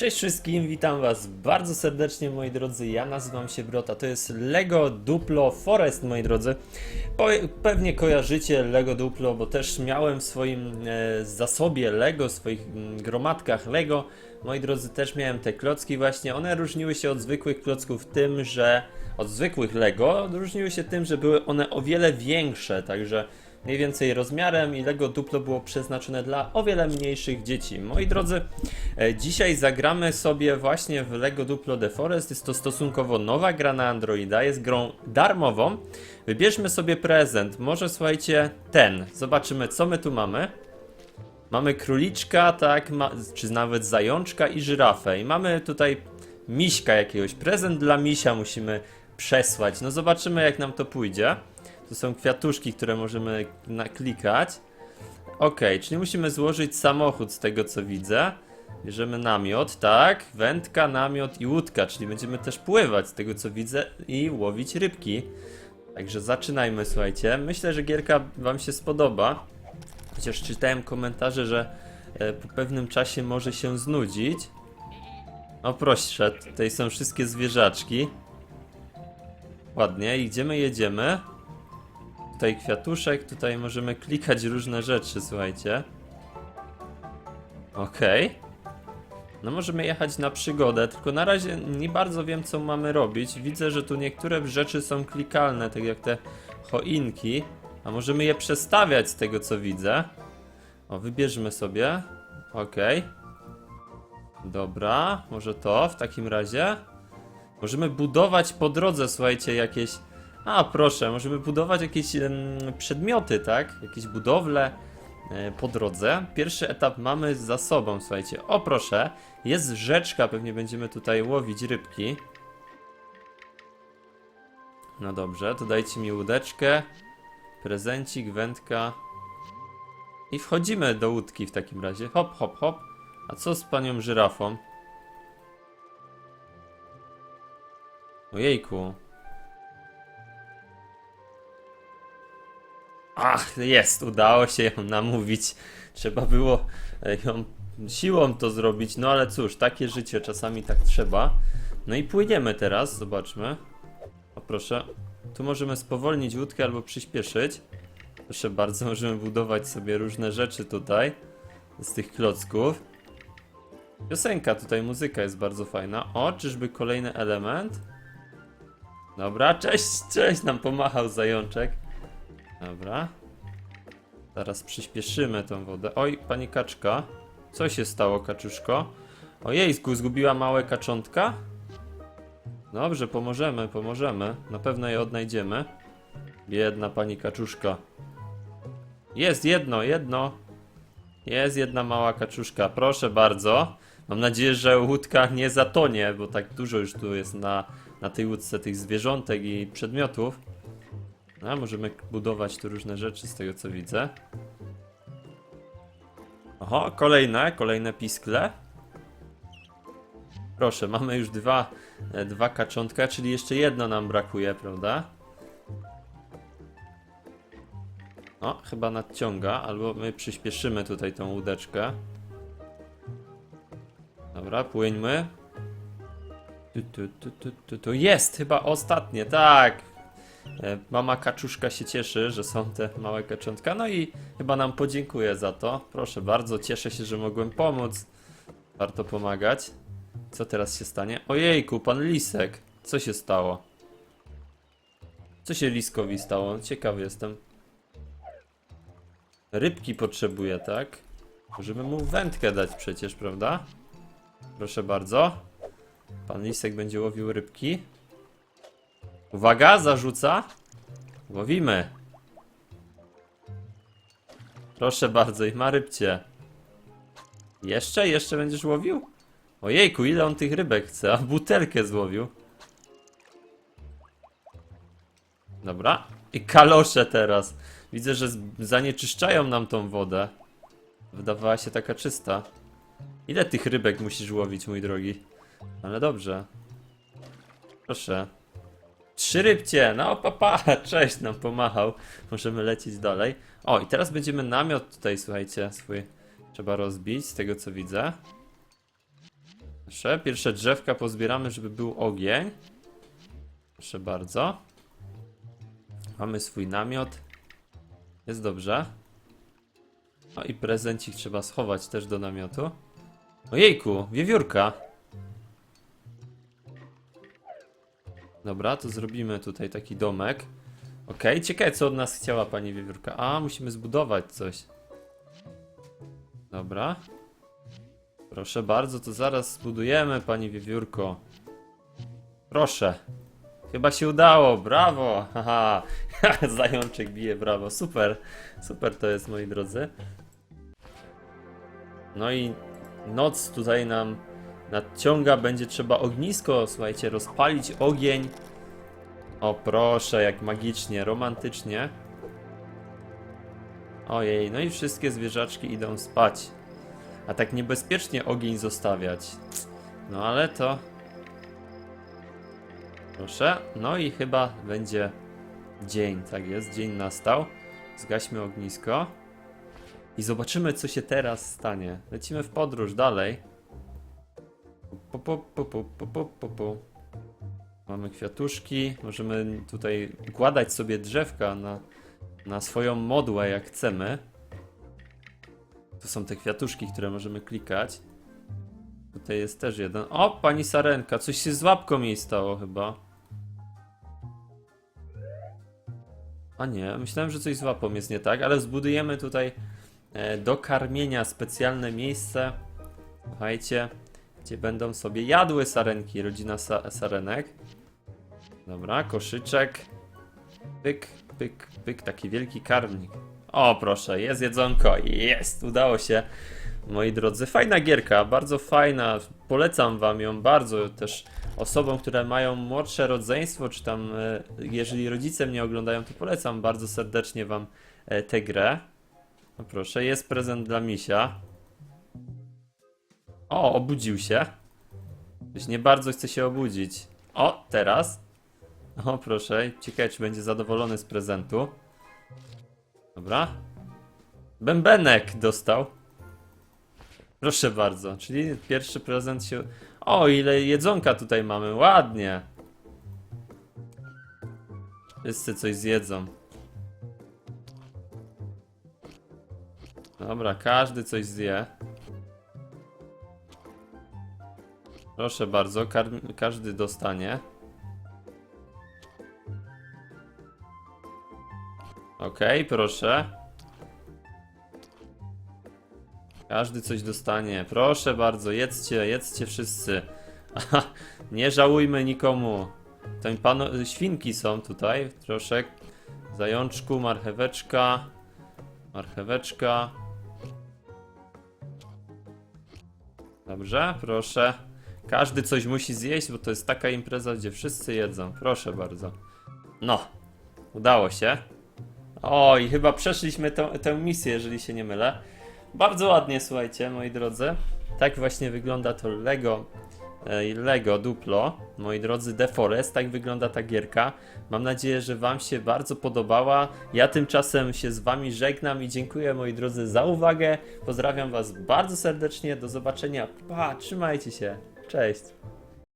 Cześć wszystkim, witam was bardzo serdecznie moi drodzy, ja nazywam się Brota, to jest Lego Duplo Forest moi drodzy. Pewnie kojarzycie Lego Duplo, bo też miałem w swoim e, zasobie Lego, w swoich gromadkach Lego. Moi drodzy, też miałem te klocki właśnie, one różniły się od zwykłych klocków tym, że od zwykłych Lego różniły się tym, że były one o wiele większe, także mniej więcej rozmiarem i Lego Duplo było przeznaczone dla o wiele mniejszych dzieci. Moi drodzy, e, dzisiaj zagramy sobie właśnie w Lego Duplo The Forest. Jest to stosunkowo nowa gra na Androida, jest grą darmową. Wybierzmy sobie prezent. Może słuchajcie, ten. Zobaczymy, co my tu mamy. Mamy króliczka, tak, ma, czy nawet zajączka i żyrafę. I mamy tutaj miśka jakiegoś. Prezent dla misia musimy przesłać. No zobaczymy, jak nam to pójdzie. Tu są kwiatuszki, które możemy naklikać. Ok, czyli musimy złożyć samochód z tego co widzę. Bierzemy namiot, tak, wędka, namiot i łódka, czyli będziemy też pływać z tego co widzę i łowić rybki. Także zaczynajmy, słuchajcie. Myślę, że gierka Wam się spodoba. Chociaż czytałem komentarze, że e, po pewnym czasie może się znudzić. O proszę, tutaj są wszystkie zwierzaczki. Ładnie, idziemy, jedziemy. Tutaj kwiatuszek, tutaj możemy klikać różne rzeczy, słuchajcie. Okej. No możemy jechać na przygodę, tylko na razie nie bardzo wiem co mamy robić. Widzę, że tu niektóre rzeczy są klikalne, tak jak te choinki. A możemy je przestawiać z tego co widzę. O, wybierzmy sobie. Okej. Dobra, może to w takim razie. Możemy budować po drodze, słuchajcie, jakieś. A proszę, możemy budować jakieś przedmioty, tak? Jakieś budowle e, po drodze. Pierwszy etap mamy za sobą, słuchajcie. O proszę, jest rzeczka, pewnie będziemy tutaj łowić rybki. No dobrze, to dajcie mi łódeczkę, prezencik, wędka. I wchodzimy do łódki w takim razie. Hop, hop, hop. A co z panią żyrafą? Ojejku. Ach, jest, udało się ją namówić. Trzeba było e, ją siłą to zrobić, no ale cóż, takie życie, czasami tak trzeba. No i płyniemy teraz, zobaczmy. O proszę, tu możemy spowolnić łódkę albo przyspieszyć. Proszę bardzo, możemy budować sobie różne rzeczy tutaj z tych klocków. Piosenka tutaj, muzyka jest bardzo fajna. O, czyżby kolejny element? Dobra, cześć, cześć, nam pomachał zajączek. Dobra. Zaraz przyspieszymy tą wodę. Oj, pani kaczka. Co się stało, kaczuszko? Ojej, zgu- zgubiła małe kaczątka? Dobrze, pomożemy, pomożemy. Na pewno je odnajdziemy. Biedna pani kaczuszka. Jest jedno, jedno. Jest jedna mała kaczuszka, proszę bardzo. Mam nadzieję, że łódka nie zatonie, bo tak dużo już tu jest na, na tej łódce tych zwierzątek i przedmiotów. A, możemy budować tu różne rzeczy z tego co widzę. Oho, kolejne, kolejne piskle. Proszę, mamy już dwa, e, dwa kaczątka, czyli jeszcze jedno nam brakuje, prawda? O, chyba nadciąga, albo my przyspieszymy tutaj tą łódeczkę. Dobra, płyńmy. Tu, tu, tu, tu, tu, tu. Jest chyba ostatnie, tak. E, Mama kaczuszka się cieszy, że są te małe kaczątka, no i chyba nam podziękuję za to. Proszę bardzo, cieszę się, że mogłem pomóc. Warto pomagać. Co teraz się stanie? Ojejku, pan Lisek. Co się stało? Co się Liskowi stało? Ciekawy jestem. Rybki potrzebuje, tak? Możemy mu wędkę dać przecież, prawda? Proszę bardzo. Pan Lisek będzie łowił rybki. Uwaga, zarzuca. Łowimy. Proszę bardzo, i ma rybcie. Jeszcze? Jeszcze będziesz łowił? Ojejku, ile on tych rybek chce? A butelkę złowił. Dobra. I kalosze teraz. Widzę, że zanieczyszczają nam tą wodę. Wydawała się taka czysta. Ile tych rybek musisz łowić, mój drogi? Ale dobrze. Proszę. Trzy rybcie, no papa, cześć, nam pomachał. Możemy lecieć dalej. O, i teraz będziemy namiot tutaj, słuchajcie, swój trzeba rozbić, z tego co widzę. Proszę, pierwsze drzewka pozbieramy, żeby był ogień. Proszę bardzo. Mamy swój namiot. Jest dobrze. No i prezencik trzeba schować też do namiotu. Ojejku, wiewiórka. Dobra, to zrobimy tutaj taki domek. Okej, ciekawe co od nas chciała pani wiewiórka. A, musimy zbudować coś. Dobra. Proszę bardzo, to zaraz zbudujemy pani wiewiórko. Proszę. Chyba się udało, brawo! Haha, zajączek bije, brawo, super, super to jest moi drodzy. No i noc tutaj nam nadciąga, będzie trzeba ognisko, słuchajcie, rozpalić ogień. O proszę, jak magicznie, romantycznie. Ojej, no i wszystkie zwierzaczki idą spać. A tak niebezpiecznie ogień zostawiać. No ale to... Proszę, no i chyba będzie dzień, tak jest, dzień nastał. Zgaśmy ognisko. I zobaczymy, co się teraz stanie. Lecimy w podróż dalej. Pu, pu, pu, pu, pu, pu, pu. Mamy kwiatuszki. Możemy tutaj układać sobie drzewka na, na swoją modłę, jak chcemy. To są te kwiatuszki, które możemy klikać. Tutaj jest też jeden. O, pani Sarenka, coś się z łapką jej stało chyba. A nie, myślałem, że coś z łapą jest nie tak, ale zbudujemy tutaj e, do karmienia specjalne miejsce. Słuchajcie, gdzie będą sobie jadły sarenki, rodzina sa sarenek. Dobra, koszyczek. Pyk, pyk, pyk, taki wielki karmnik. O, proszę, jest jedzonko, jest, udało się. Moi drodzy, fajna gierka, bardzo fajna, polecam wam ją bardzo też osobom, które mają młodsze rodzeństwo, czy tam e, jeżeli rodzice mnie oglądają, to polecam bardzo serdecznie wam e, tę grę. No proszę, jest prezent dla misia. O, obudził się. Ktoś nie bardzo chce się obudzić. O, teraz. O, proszę, ciekawe czy będzie zadowolony z prezentu. Dobra. Bębenek dostał. Proszę bardzo, czyli pierwszy prezent się... O, ile jedzonka tutaj mamy, ładnie. Wszyscy coś zjedzą. Dobra, każdy coś zje. Proszę bardzo, każdy dostanie. Okej, proszę. Każdy coś dostanie. Proszę bardzo, jedzcie, jedzcie wszyscy. Nie żałujmy nikomu. To pano, świnki są tutaj, proszę. Zajączku, marcheweczka. Marcheweczka. Dobrze, proszę. Każdy coś musi zjeść, bo to jest taka impreza, gdzie wszyscy jedzą. Proszę bardzo. No, udało się. O, i chyba przeszliśmy tę, misję, jeżeli się nie mylę. Bardzo ładnie, słuchajcie, moi drodzy. Tak właśnie wygląda to Lego, e, Lego Duplo, moi drodzy, The Forest. Tak wygląda ta gierka. Mam nadzieję, że Wam się bardzo podobała. Ja tymczasem się z Wami żegnam i dziękuję, moi drodzy, za uwagę. Pozdrawiam Was bardzo serdecznie. Do zobaczenia. Pa, trzymajcie się. Cześć.